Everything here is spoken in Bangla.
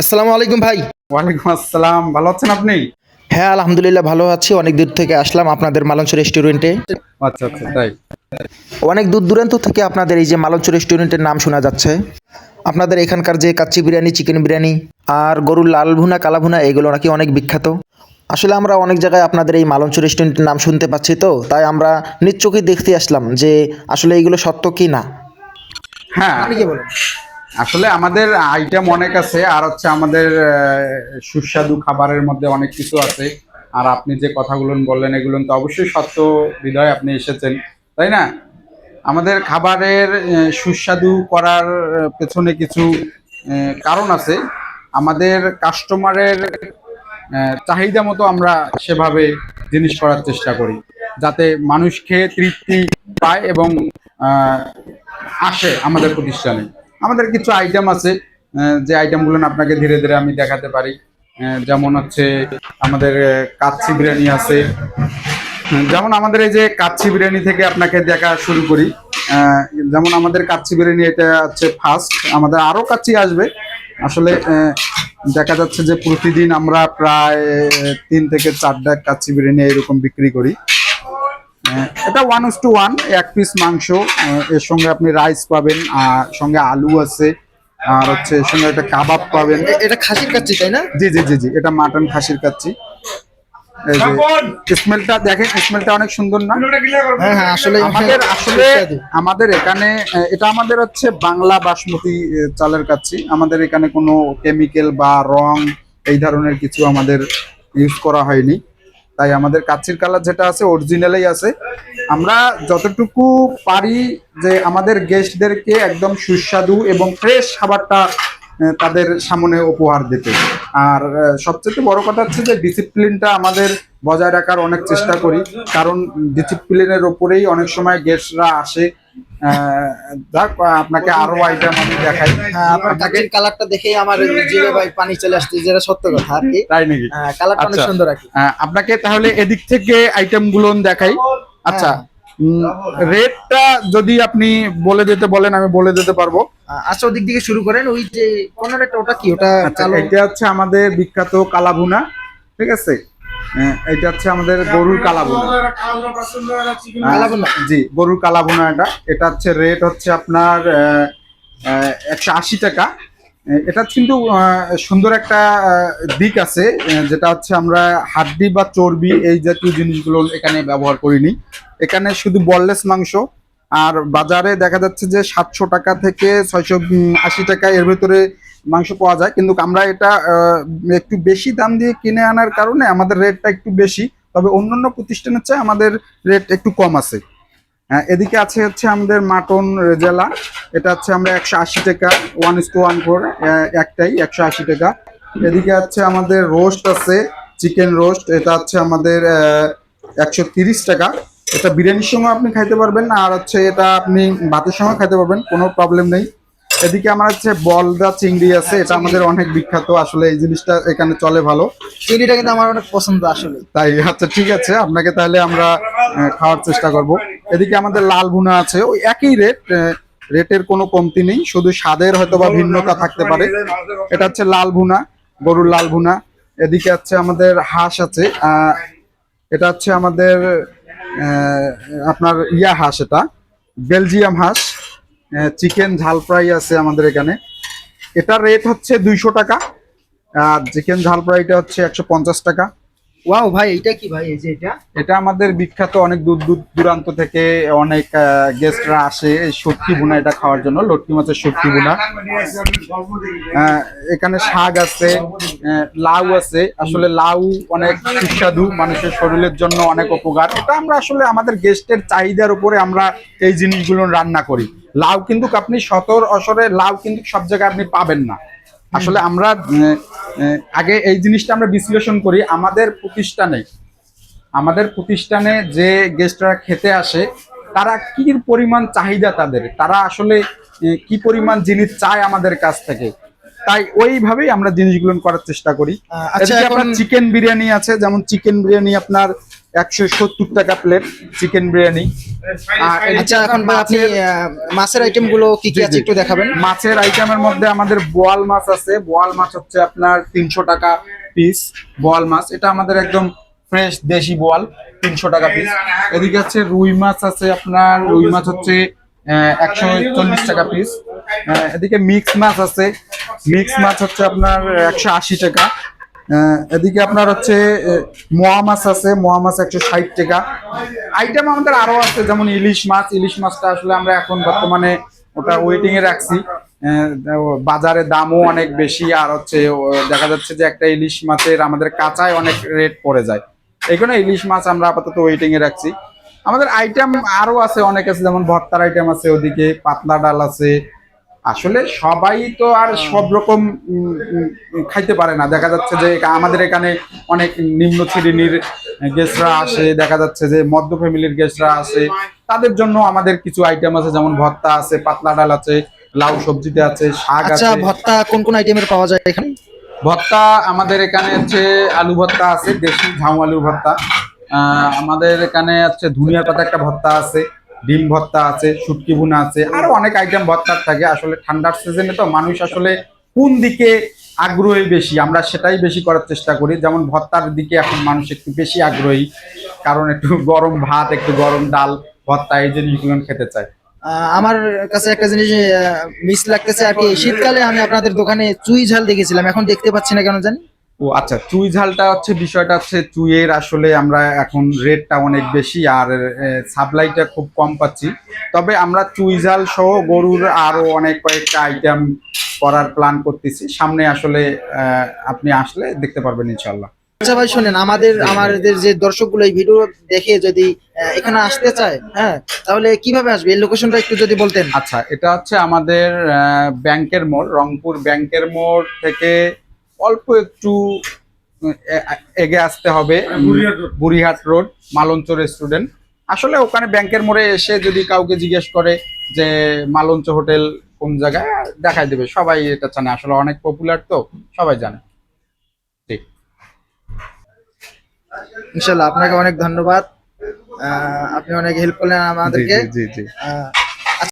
আসসালামু আলাইকুম ভাই। ওয়ালাইকুম আসসালাম। ভালো আছেন আপনি? হ্যাঁ আলহামদুলিল্লাহ ভালো আছি। অনেক দূর থেকে আসলাম আপনাদের মালঞ্চ রেস্টুরেন্টে। আচ্ছা আচ্ছা তাই। অনেক দূর দূরান্ত থেকে আপনাদের এই যে মালঞ্চ রেস্টুরেন্টের নাম শোনা যাচ্ছে। আপনাদের এখানকার যে কাচ্চি বিরিয়ানি চিকেন বিরিয়ানি আর গরুর লাল ভুনা কালা ভুনা এগুলো নাকি অনেক বিখ্যাত। আসলে আমরা অনেক জায়গায় আপনাদের এই মালঞ্চ রেস্টুরেন্টের নাম শুনতে পাচ্ছি তো তাই আমরা নিজ চোখে দেখতে আসলাম যে আসলে এইগুলো সত্য কি না। হ্যাঁ। আসলে আমাদের আইটেম অনেক আছে, আর হচ্ছে আমাদের সুস্বাদু খাবারের মধ্যে অনেক কিছু আছে। আর আপনি যে কথাগুলো বললেন, এগুলো তো অবশ্যই সত্য হৃদয় আপনি এসেছেন, তাই না? আমাদের খাবারের সুস্বাদু করার পেছনে কিছু কারণ আছে। আমাদের কাস্টমারের চাহিদা মতো আমরা সেভাবে জিনিস করার চেষ্টা করি, যাতে মানুষ খেয়ে তৃপ্তি পায় এবং আসে আমাদের প্রতিষ্ঠানে। আমাদের কিছু আইটেম আছে যে আইটেমগুলো আপনাকে ধীরে ধীরে আমি দেখাতে পারি। যেমন হচ্ছে আমাদের কাচ্ছি বিরিয়ানি আছে। যেমন আমাদের এই যে কাচ্ছি বিরিয়ানি থেকে আপনাকে দেখা শুরু করি। যেমন আমাদের কাচ্ছি বিরিয়ানি, এটা হচ্ছে ফার্স্ট আমাদের আরও কাচ্ছি আসবে। আসলে দেখা যাচ্ছে যে প্রতিদিন আমরা প্রায় তিন থেকে চারটা কাচ্ছি বিরিয়ানি এরকম বিক্রি করি। এটা ওয়ান ইস টু ওয়ান এক পিস মাংস এর সঙ্গে আপনি রাইস পাবেন আর সঙ্গে আলু আছে আর হচ্ছে এর সঙ্গে একটা কাবাব পাবেন। এটা খাসির কাচ্চি তাই না? জি জি জি জি এটা মাটন খাসির কাচ্ছি এই যে স্মেলটা দেখেন স্মেলটা অনেক সুন্দর না? হ্যাঁ হ্যাঁ আসলে আমাদের আসলে আমাদের এখানে এটা আমাদের হচ্ছে বাংলা বাসমতি চালের কাচ্ছি আমাদের এখানে কোনো কেমিক্যাল বা রং এই ধরনের কিছু আমাদের ইউজ করা হয়নি। তাই আমাদের কাচ্চির কালার যেটা আছে অরিজিনালেই আছে। আমরা যতটুকু পারি যে আমাদের গেস্টদেরকে একদম সুস্বাদু এবং ফ্রেশ খাবারটা তাদের সামনে উপহার দিতে। আর সবচেয়ে বড় কথা হচ্ছে যে ডিসিপ্লিনটা আমাদের বজায় রাখার অনেক চেষ্টা করি। কারণ ডিসিপ্লিনের ওপরেই অনেক সময় গেস্টরা আসে। যাক আপনাকে আরও আইটেম আমি দেখাই। হ্যাঁ আপনার কালারটা দেখেই আমার জিভে ভাই পানি চলে আসছে যেটা সত্য কথা আর কি। তাই নাকি? হ্যাঁ, কালারটা অনেক আচ্ছা। সুন্দর আর কি। আপনাকে তাহলে এদিক থেকে আইটেমগুলো দেখাই। আচ্ছা রেটটা যদি আপনি বলে দিতে বলেন আমি বলে দিতে পারব। আচ্ছা ওদিক থেকে শুরু করেন। ওই যে কোনার একটা ওটা কি? ওটা আচ্ছা এটা হচ্ছে আমাদের বিখ্যাত কালাভুনা ঠিক আছে? এটা হচ্ছে আমাদের গরুর কালাভুনা? জি গরুর কালাভুনা এটা। এটা হচ্ছে রেট হচ্ছে আপনার একশো আশি টাকা। এটা কিন্তু সুন্দর একটা দিক আছে যেটা হচ্ছে আমরা হাড্ডি বা চর্বি এই জাতীয় জিনিসগুলো এখানে ব্যবহার করিনি। এখানে শুধু বললেস মাংস আর বাজারে দেখা যাচ্ছে যে সাতশো টাকা থেকে ছয়শো আশি টাকা এর ভেতরে মাংস পাওয়া যায়। কিন্তু আমরা এটা একটু বেশি দাম দিয়ে কিনে আনার কারণে আমাদের রেটটা একটু বেশি। তবে অন্যান্য প্রতিষ্ঠানের চেয়ে আমাদের রেট একটু কম আছে। হ্যাঁ, এদিকে আছে হচ্ছে আমাদের মাটন রেজালা। এটা হচ্ছে আমরা একশো আশি টাকা one is to one for একটাই একশো আশি টাকা। এদিকে আছে আমাদের রোস্ট আছে চিকেন রোস্ট। এটা হচ্ছে আমাদের একশো তিরিশ টাকা। এটা বিরিয়ানির সময় আপনি খাইতে পারবেন আর হচ্ছে এটা আপনি ভাতের সময় খাইতে পারবেন কোনো প্রবলেম নেই। এদিকে আমার হচ্ছে বলদা চিংড়ি আছে এটা আমাদের অনেক বিখ্যাত আসলে এই জিনিসটা এখানে চলে ভালো। চিংড়িটা কিন্তু আমার অনেক পছন্দ আসলে। তাই আচ্ছা ঠিক আছে আপনাকে তাহলে আমরা খাওয়ার চেষ্টা করব। এদিকে আমাদের লাল ভুনা আছে ওই একই রেট রেটের কোনো কমতি নেই শুধু স্বাদের হয়তো বা ভিন্নতা থাকতে পারে। এটা হচ্ছে লাল ভুনা গরুর লাল ভুনা। এদিকে হচ্ছে আমাদের হাঁস আছে আহ, এটা হচ্ছে আমাদের আহ, আপনার ইয়া হাঁস এটা বেলজিয়াম হাঁস। চিকেন ঝাল ফ্রাই আছে আমাদের এখানে। এটার রেট হচ্ছে দুইশো টাকা আর চিকেন ঝাল ফ্রাইটা হচ্ছে একশো পঞ্চাশ টাকা। ওয়াও ভাই এটা কি ভাই? এই যে এটা? এটা আমাদের বিখ্যাত অনেক দূর দূর দূরান্ত থেকে অনেক গেস্টরা আসে এই সটকি বুনা এটা খাওয়ার জন্য লটকি মাছের সটকি বুনা এখানে শাক আছে লাউ আছে। আসলে লাউ অনেক সুস্বাদু মানুষের শরীরের জন্য অনেক উপকার। এটা আমরা আসলে আমাদের গেস্টের চাহিদার উপরে আমরা এই জিনিসগুলো রান্না করি। লাউ কিন্তু আপনি সতর অসরে লাউ কিন্তু সব জায়গায় আপনি পাবেন না। আসলে আমরা আগে এই জিনিসটা আমরা বিশ্লেষণ করি আমাদের প্রতিষ্ঠানে আমাদের প্রতিষ্ঠানে যে গেস্টরা খেতে আসে তারা কি পরিমাণ চাহিদা তাদের? তারা আসলে কি পরিমাণ জিনিস চায় আমাদের কাছ থেকে? তাই ওইভাবেই আমরা জিনিসগুলো করার চেষ্টা করি। আচ্ছা, আপনার চিকেন বিরিয়ানি আছে যেমন চিকেন বিরিয়ানি আপনার একশো সত্তর টাকা প্লেট চিকেন বিরিয়ানি আচ্ছা এখন আপনি মাছের আইটেমগুলো কি কি আছে একটু দেখাবেন। মাছের আইটেমের মধ্যে আমাদের বোয়াল মাছ আছে। বোয়াল মাছ হচ্ছে আপনার তিনশো টাকা পিস বোয়াল মাছ। এটা আমাদের একদম ফ্রেশ দেশি বোয়াল তিনশো টাকা পিস এদিকে হচ্ছে রুই মাছ আছে আপনার। রুই মাছ হচ্ছে একশো চল্লিশ টাকা পিস এদিকে মিক্স মাছ আছে। মিক্স মাছ হচ্ছে আপনার একশো আশি টাকা। এদিকে আপনার হচ্ছে মোয়া মাছ আছে, মোয়া মাছ একশো ষাট টাকা। আইটেম আমাদের আরও আছে, যেমন ইলিশ মাছ। ইলিশ মাছটা আসলে আমরা এখন বর্তমানে ওটা ওয়েটিং এ রাখছি। বাজারে দামও অনেক বেশি, আর হচ্ছে দেখা যাচ্ছে যে একটা ইলিশ মাছের আমাদের কাঁচায় অনেক রেট পড়ে যায়। এই ইলিশ মাছ আমরা আপাতত ওয়েটিং এ রাখছি। আমাদের আইটেম আরও আছে, অনেক আছে, যেমন ভর্তার আইটেম আছে, ওদিকে পাতলা ডাল আছে আসলে সবাই তো আর সব রকম খাইতে পারে না। দেখা যাচ্ছে যে আমাদের এখানে অনেক নিম্ন শ্রেণির গেস্টরা আসে। দেখা যাচ্ছে যে মধ্য ফ্যামিলির গেস্টরা আসে। তাদের জন্য আমাদের কিছু আইটেম আছে যেমন ভর্তা আছে পাতলা ডাল আছে লাউ সবজিতে আছে শাক আচ্ছা আছে। ভর্তা কোন কোন আইটেমের পাওয়া যায় এখানে? ভর্তা আমাদের এখানে হচ্ছে আলু ভর্তা আছে দেশি ঝাউ আলু ভর্তা। আহ, আমাদের এখানে হচ্ছে ধনিয়া পাতা একটা ভর্তা আছে। ডিম ভর্তা আছে, শুটকি ভুনা আছে, আরও অনেক আইটেম ভর্তার থাকে। আসলে ঠান্ডার সিজনে তো মানুষ আসলে কোন দিকে আগ্রহী বেশি? আমরা সেটাই বেশি করার চেষ্টা করি। যেমন ভর্তার দিকে এখন মানুষ একটু বেশি আগ্রহী, কারণ একটু গরম ভাত, একটু গরম ডাল, ভর্তা, এই জিনিসগুলো খেতে চায়। আমার কাছে একটা জিনিস মিস লাগতেছে আর কি, শীতকালে আমি আপনাদের দোকানে চুই ঝাল দেখেছিলাম। এখন দেখতে পাচ্ছি না কেন জানি। ও আচ্ছা চুই ঝালটা হচ্ছে বিষয়টা হচ্ছে চুইয়ের আসলে আমরা এখন রেটটা অনেক বেশি আর সাপ্লাইটা খুব কম পাচ্ছি। তবে আমরা চুই ঝাল সহ গরুর আরও অনেক কয়েকটা আইটেম করার প্ল্যান করতেছি। সামনে আসলে আপনি আসলে দেখতে পারবেন ইনশাল্লাহ আচ্ছা ভাই শোনেন আমাদের আমাদের যে দর্শকগুলো এই ভিডিও দেখে যদি এখানে আসতে চায় হ্যাঁ তাহলে কীভাবে আসবে? এই লোকেশনটা একটু যদি বলতেন। আচ্ছা এটা হচ্ছে আমাদের আহ, ব্যাংকের মোড় রংপুর ব্যাংকের মোড় থেকে অল্প একটু এ- এগে আসতে হবে বুড়িহাট রোড। মালঞ্চ রেস্টুরেন্ট। আসলে ওখানে ব্যাংকের মোড়ে এসে যদি কাউকে জিজ্ঞেস করে যে মালঞ্চ হোটেল কোন জায়গায় দেখাই দেবে। সবাই এটা জানে। আসলে অনেক পপুলার তো সবাই জানে। ঠিক। ইনশাল্লাহ আপনাকে অনেক ধন্যবাদ। আহ, আপনি অনেক হেল্প করলেন আমাদেরকে। জি জি